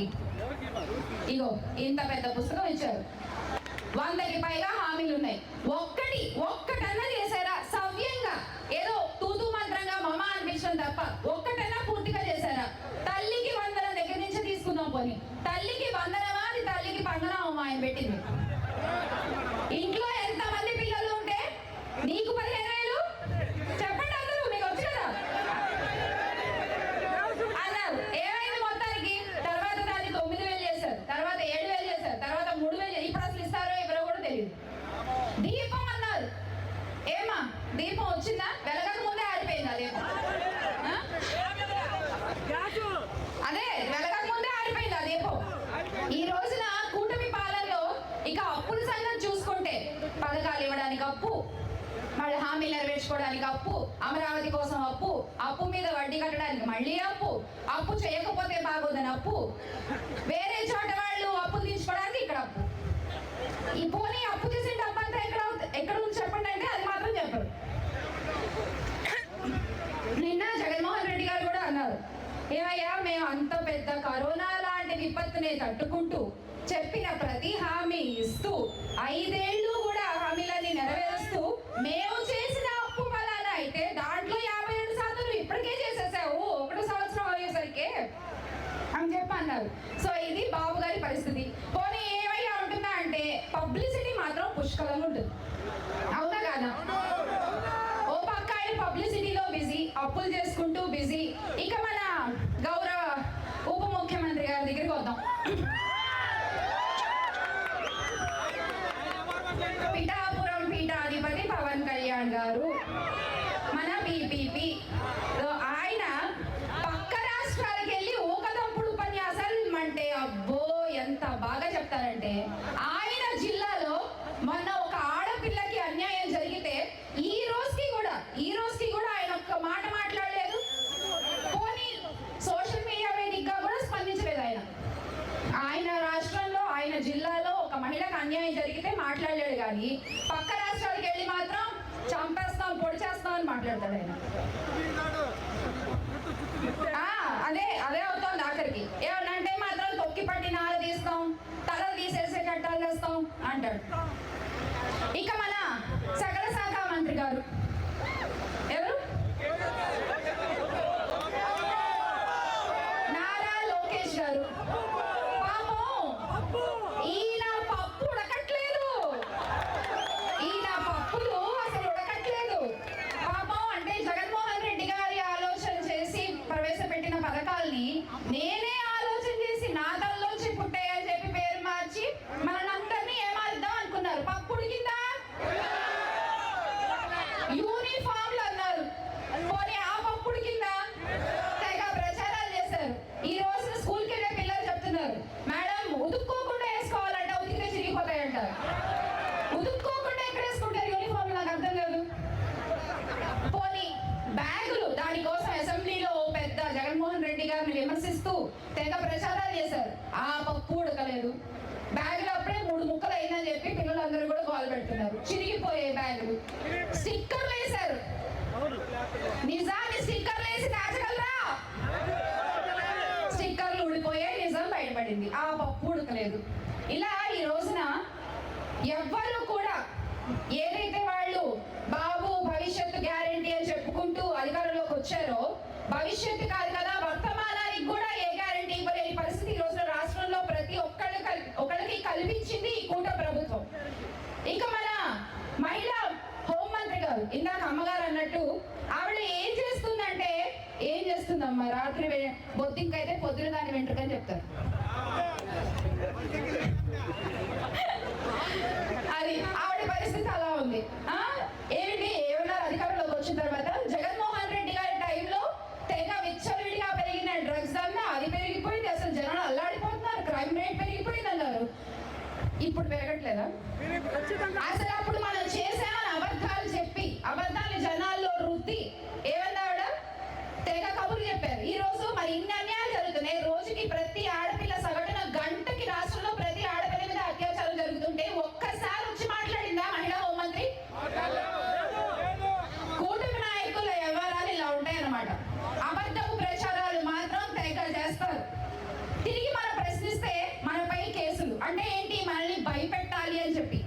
మనకి ఇగో ఇంత పెద్ద పుస్తకం ఇచ్చారు. వందకి పైగా హామీలు ఉన్నాయి. ఒక్కటి ఒక్కటి వచ్చిందా వెలగక ముందే ఆరిపోయింది అదే. అదే వెలగక ముందే ఆరిపోయింది ఆ దీపం ఈ రోజున కూటమి పాలనలో ఇక అప్పుల సంగతి చూసుకుంటే పథకాలు ఇవ్వడానికి అప్పు మళ్ళీ హామీలు నెరవేర్చుకోవడానికి అప్పు అమరావతి కోసం అప్పు అప్పు మీద వడ్డీ కట్టడానికి మళ్ళీ అప్పు అప్పు చేయకపోతే బాగోదని అప్పు. వేరే చోట వాళ్ళు అప్పు తీసుకోవడానికి ఇక్కడ అప్పు. ఈ పోనీ అప్పు చేసిన డబ్బు అంతా ఎక్కడ ఎక్కడ ఉంది చెప్పండి అంటే అది మాత్రం చెప్పరు నిన్న జగన్మోహన్ రెడ్డి గారు కూడా అన్నారు ఏమయ్యా మేము అంత పెద్ద కరోనా లాంటి విపత్తుని తట్టుకుంటూ చెప్పిన ప్రతి హామీ ఇస్తూ ఐదేళ్ళు కూడా హామీలన్నీ నెరవేరుస్తూ మేము చేసిన అప్పు ఫలానా అయితే దాంట్లో యాభై ఏడు శాతం నువ్వు ఇప్పటికే చేసేసావు ఒకటో సంవత్సరం అయ్యేసరికి అని చెప్పి అన్నారు సో ఇది బాబు గారి పరిస్థితి పోనీ ఏమైనా ఉంటుందా అంటే పబ్లిసిటీ మాత్రం పుష్కలంగా ఉంటుంది అవునా కాదా ఓ పక్క ఆయన పబ్లిసిటీలో బిజీ అప్పులు చేసుకుంటూ బిజీ ఇక మన గౌరవ ఉప ముఖ్యమంత్రి గారి దగ్గరికి వద్దాం. పిఠాపురం పీఠాధిపతి పవన్ కళ్యాణ్ గారు మన బీపీపీ. ఆయన పక్క రాష్ట్రాలకు వెళ్ళి ఊకదంపుడు ఉపన్యాసాలు అంటే అబ్బో ఎంత బాగా చెప్తారంటే ఆ జిల్లాలో మొన్న ఒక ఆడపిల్లకి అన్యాయం జరిగితే ఈ రోజుకి కూడా ఈ రోజుకి కూడా ఆయన ఒక్క మాట మాట్లాడలేదు పోనీ సోషల్ మీడియా వేదికగా కూడా స్పందించలేదు ఆయన ఆయన రాష్ట్రంలో ఆయన జిల్లాలో ఒక మహిళకు అన్యాయం జరిగితే మాట్లాడలేడు కానీ పక్క రాష్ట్రాలకు వెళ్ళి మాత్రం చంపేస్తాం పొడి చేస్తాం అని మాట్లాడతాడు ఆయన అదే అదే అవుతుంది ఆఖరికి. ఏమనంటే మాత్రం తొక్కి పట్టి నార తీస్తాం తల తీసేసే కట్టాలు వేస్తాం అంటాడు ఇక మన సకల శాఖ మంత్రి గారు ఎవరు నారా లోకేష్ గారు పాపం ఈయన పప్పు ఉడకట్లేదు ఈయన పప్పులు అసలు ఉడకట్లేదు పాపం అంటే జగన్మోహన్ రెడ్డి గారి ఆలోచన చేసి ప్రవేశపెట్టిన పథకాల్ని నేనే ఆలోచన చేసి నా తలలోంచి పుట్టాయని చెప్పి పేరు మార్చి మనందరినీ ఏమార్దాం అనుకున్నారు పప్పు ఉడికిందా యూనిఫామ్లు అన్నారు పోనీ ఆ పప్పుడు కింద తెగ ప్రచారాలు చేశారు ఈ రోజు స్కూల్కి వెళ్ళే పిల్లలు చెప్తున్నారు మేడం ఉదుక్కోకుండా వేసుకోవాలంట ఉతికితే చిరిగిపోతాయంట ఉదుక్కోకుండా ఎక్కడ వేసుకుంటారు యూనిఫామ్ నాకు అర్థం కాదు పోనీ బ్యాగులు దానికోసం అసెంబ్లీలో ఓ పెద్ద జగన్మోహన్ రెడ్డి గారిని విమర్శిస్తూ తెగ ప్రచారాలు చేశారు ఆ పప్పు ఉడకలేదు బ్యాగులు అప్పుడే మూడు ముక్కలు అయిందని చెప్పి పిల్లలందరూ కూడా గోల్ పెడుతున్నారు. చిరిగిపోయే బ్యాగులు. స్టిక్కర్లు వేశారు. నిజాన్ని స్టిక్కర్లు వేసి దాచగలరా? స్టిక్కర్లు ఊడిపోయే నిజం బయటపడింది. ఆ పప్పు ఉడకలేదు. ఇలా ఈ రోజున ఎవ్వరు కూడా ఏదైతే వాళ్ళు బాబు భవిష్యత్తు గ్యారెంటీ అని చెప్పుకుంటూ అధికారంలోకి వచ్చారో భవిష్యత్తు కాదు కదా వర్తమానానికి కూడా ఏ గ్యారెంటీ ఇవ్వలేని పరిస్థితి ఈ రోజున రాష్ట్రంలో ప్రతి ఒక్కళ్ళు కల్- ఒకళ్ళకి కల్పించింది ఈ కూట ప్రభుత్వం ఇక మన మహిళా హోంమంత్రి గారు ఇందాక అమ్మగారు అన్నట్టు ఆవిడ ఏం చేస్తుందంటే ఏం చేస్తుందమ్మా రాత్రి బొద్దింకైతే పొద్దున దాని వెంట్రుకని చెప్తారు. అది ఆవిడ పరిస్థితి అలా ఉంది. ఏంటి ఏమన్నారు? అధికారంలోకి వచ్చిన తర్వాత జగన్మోహన్ రెడ్డి గారి టైంలో తెగ విచ్చలవిడిగా పెరిగిన డ్రగ్స్ అన్నా అది పెరిగిపోయింది. అసలు జనాలు అల్లాడిపోతున్నారు. క్రైమ్ రేట్ పెరిగిపోయింది అన్నారు. ఇప్పుడు పెరగట్లేదా? అసలు అప్పుడు మనం చేసామని అబద్ధాలు చెప్పి అబద్ధాలు జనాల్లో రుద్ది ఆవిడ తెగ కబుర్లు చెప్పారు. ఈ రోజు మరి ఇన్ని అన్యాయాలు జరుగుతున్నాయి. రోజుకి ప్రతి ఆడపిల్ల సగటున గంటకి రాష్ట్రంలో ప్రతి ఆడపిల్ల మీద అత్యాచారం జరుగుతుంటే ఒక్కసారి వచ్చి మాట్లాడిందా మహిళా హోంమంత్రి కూటమి నాయకుల వ్యవహారాలు ఇలా ఉంటాయన్నమాట. అబద్ధపు ప్రచారాలు మాత్రం తెగ చేస్తారు. తిరిగి మనం ప్రశ్నిస్తే మనపై కేసులు. అంటే ఏంటి? మనల్ని భయపెట్టాలి అని చెప్పి.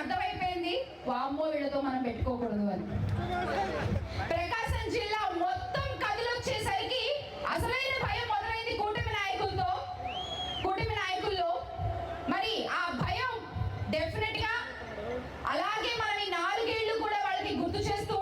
అర్థమైపోయింది? వామ్మో వీళ్ళతో మనం పెట్టుకోకూడదు అని. ప్రకాశం జిల్లా మొత్తం కదిలొచ్చేసరికి అసలైన భయం మొదలైంది కూటమి నాయకులతో. కూటమి నాయకుల్లో మరి ఆ భయం డెఫినెట్గా అలాగే మనం ఈ నాలుగేళ్ళు కూడా వాళ్ళకి గుర్తు చేస్తూ